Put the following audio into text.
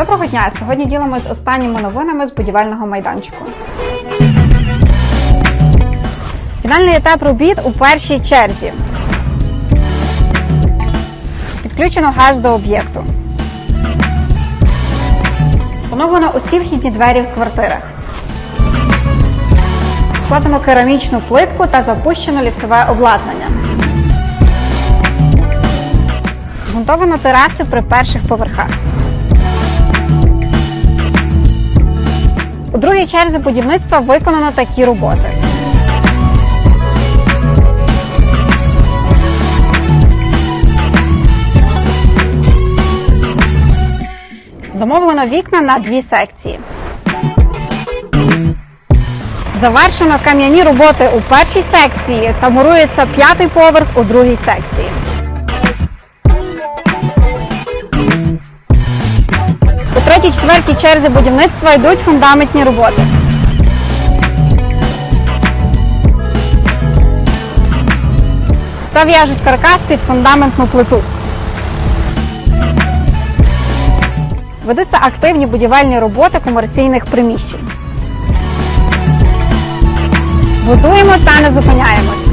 Доброго дня! Сьогодні ділимось останніми новинами з будівельного майданчику. Фінальний етап робіт у першій черзі. Підключено газ до об'єкту. Встановлено усі вхідні двері в квартирах. Вкладено керамічну плитку та запущено ліфтове обладнання. Змонтовано тераси при перших поверхах. Другій черзі будівництва виконано такі роботи. Замовлено вікна на дві секції. Завершено кам'яні роботи у першій секції та мурується п'ятий поверх у другій секції. Четвертій черзі будівництва йдуть фундаментні роботи. Та в'яжуть каркас під фундаментну плиту. Ведуться активні будівельні роботи комерційних приміщень. Будуємо та не зупиняємось.